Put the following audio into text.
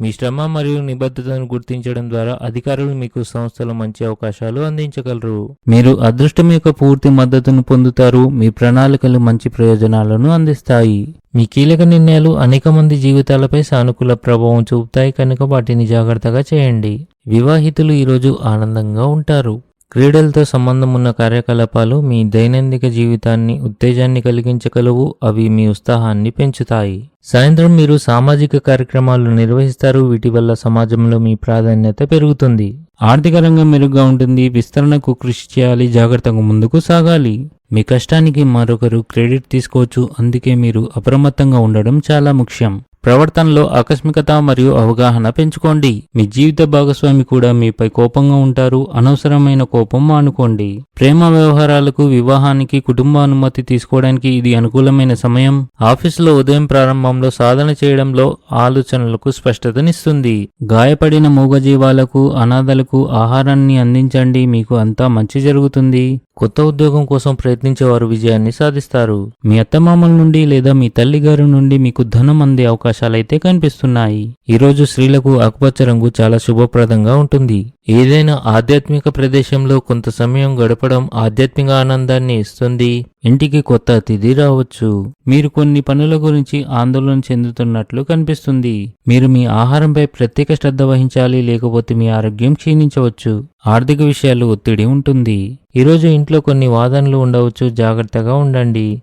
మీ శ్రమ మరియు నిబద్ధతను గుర్తించడం ద్వారా అధికారులు మీకు సంస్థలో మంచి అవకాశాలు అందించగలరు. మీరు అదృష్టం యొక్క పూర్తి మద్దతును పొందుతారు. మీ ప్రణాళికలు మంచి ప్రయోజనాలను అందిస్తాయి. మీ కీలక నిర్ణయాలు అనేక మంది జీవితాలపై సానుకూల ప్రభావం చూపుతాయి. కనుక వాటిని జాగ్రత్తగా చేయండి. వివాహితులు ఈరోజు ఆనందంగా ఉంటారు. క్రీడలతో సంబంధం ఉన్న కార్యకలాపాలు మీ దైనందిక జీవితాన్ని ఉత్తేజాన్ని కలిగించగలవు. అవి మీ ఉత్సాహాన్ని పెంచుతాయి. సాయంత్రం మీరు సామాజిక కార్యక్రమాలు నిర్వహిస్తారు. వీటి వల్ల సమాజంలో మీ ప్రాధాన్యత పెరుగుతుంది. ఆర్థిక రంగం మెరుగ్గా ఉంటుంది. విస్తరణకు కృషి చేయాలి. జాగ్రత్తగా ముందుకు సాగాలి. మీ కష్టానికి మరొకరు క్రెడిట్ తీసుకోవచ్చు. అందుకే మీరు అప్రమత్తంగా ఉండడం చాలా ముఖ్యం. ప్రవర్తనలో ఆకస్మికత మరియు అవగాహన పెంచుకోండి. మీ జీవిత భాగస్వామి కూడా మీపై కోపంగా ఉంటారు. అనవసరమైన కోపం మానుకోండి. ప్రేమ వ్యవహారాలకు వివాహానికి కుటుంబ అనుమతి తీసుకోవడానికి ఇది అనుకూలమైన సమయం. ఆఫీసులో ఉదయం ప్రారంభంలో సాధన చేయడంలో ఆలోచనలకు స్పష్టతనిస్తుంది. గాయపడిన మూగజీవాలకు అనాథలకు ఆహారాన్ని అందించండి. మీకు అంతా మంచి జరుగుతుంది. కొత్త ఉద్యోగం కోసం ప్రయత్నించే వారు విజయాన్ని సాధిస్తారు. మీ అత్తమామల నుండి లేదా మీ తల్లిగారి నుండి మీకు ధనం అందే అవకాశం అవకాశాలైతే కనిపిస్తున్నాయి. ఈరోజు స్త్రీలకు ఆకుపచ్చ రంగు చాలా శుభప్రదంగా ఉంటుంది. ఏదైనా ఆధ్యాత్మిక ప్రదేశంలో కొంత సమయం గడపడం ఆధ్యాత్మిక ఆనందాన్ని ఇస్తుంది. ఇంటికి కొత్త అతిథి రావచ్చు. మీరు కొన్ని పనుల గురించి ఆందోళన చెందుతున్నట్లు కనిపిస్తుంది. మీరు మీ ఆహారంపై ప్రత్యేక శ్రద్ధ వహించాలి లేకపోతే మీ ఆరోగ్యం క్షీణించవచ్చు. ఆర్థిక విషయాలు ఒత్తిడి ఉంటుంది. ఈరోజు ఇంట్లో కొన్ని వాదనలు ఉండవచ్చు. జాగ్రత్తగా ఉండండి.